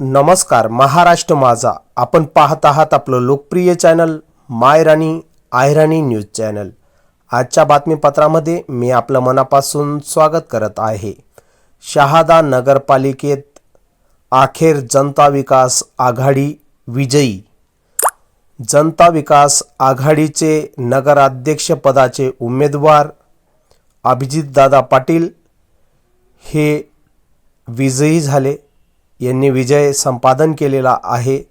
नमस्कार महाराष्ट्र माझा. आपण पाहत आहात आपलं लोकप्रिय चॅनल माय राणी आयराणी न्यूज चॅनल. आजच्या बातमीपत्रामध्ये मी आपलं मनापासून स्वागत करत आहे. शहादा नगरपालिकेत अखेर जनता विकास आघाडी विजयी. जनता विकास आघाडीचे नगराध्यक्षपदाचे उमेदवार अभिजितदादा पाटील हे विजयी झाले. यांनी विजय संपादन केलेला आहे.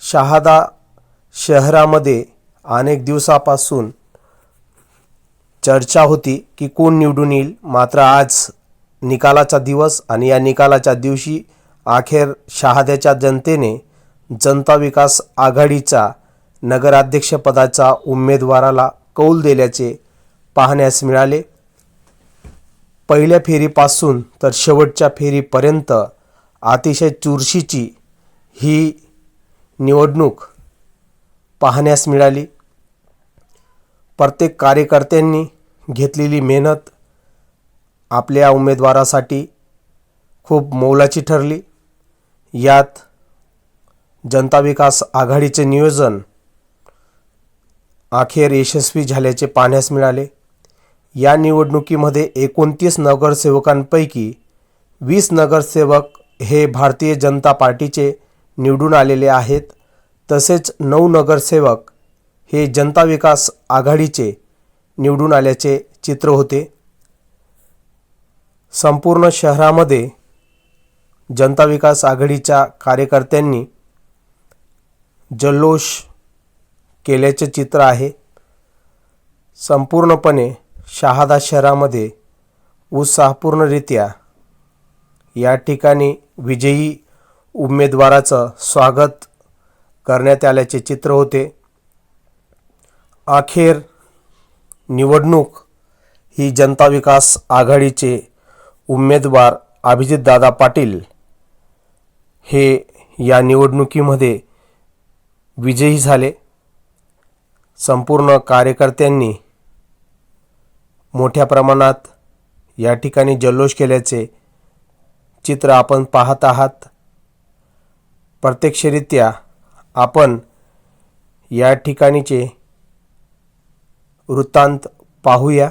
शहादा शहरामध्ये अनेक दिवसापासून चर्चा होती की कोण निवडून येईल. मात्र आज निकालाचा दिवस आणि या निकालाच्या दिवशी अखेर शहाद्याच्या जनतेने जनता विकास आघाडीचा नगराध्यक्षपदाचा उमेदवाराला कौल दिल्याचे पाहण्यास मिळाले. पहिल्या फेरीपासून तर शेवटच्या फेरीपर्यंत अतिशय चुरशीची ही निवडणूक पाहण्यास मिळाली. प्रत्येक कार्यकर्त्यांनी घेतलेली मेहनत आपल्या उमेदवारासाठी खूप मोलाची ठरली. यात जनता विकास आघाडीचे नियोजन अखेर यशस्वी झाल्याचे पाहण्यास मिळाले. या निवडणुकीमध्ये एकोणतीस नगरसेवकांपैकी वीस नगरसेवक हे भारतीय जनता पार्टीचे निवडून आलेले आहेत. तसेच नऊ नगरसेवक हे जनता विकास आघाडीचे निवडून आल्याचे चित्र होते. संपूर्ण शहरामध्ये जनता विकास आघाडीच्या कार्यकर्त्यांनी जल्लोष केल्याचे चित्र आहे. संपूर्णपणे शहादा शहरामध्ये उत्साहपूर्णरित्या या ठिकाणी विजयी उमेदवाराचं स्वागत करण्यात आल्याचे चित्र होते. अखेर निवडणूक ही जनता विकास आघाडीचे उमेदवार अभिजितदादा पाटील हे या निवडणुकीमध्ये विजयी झाले. संपूर्ण कार्यकर्त्यांनी मोठ्या प्रमाणात या ठिकाणी जल्लोष केल्याचे चित्र आपण पाहत आहात. प्रत्यक्षरित्या आपण या ठिकाणीचे वृत्तांत पाहूया.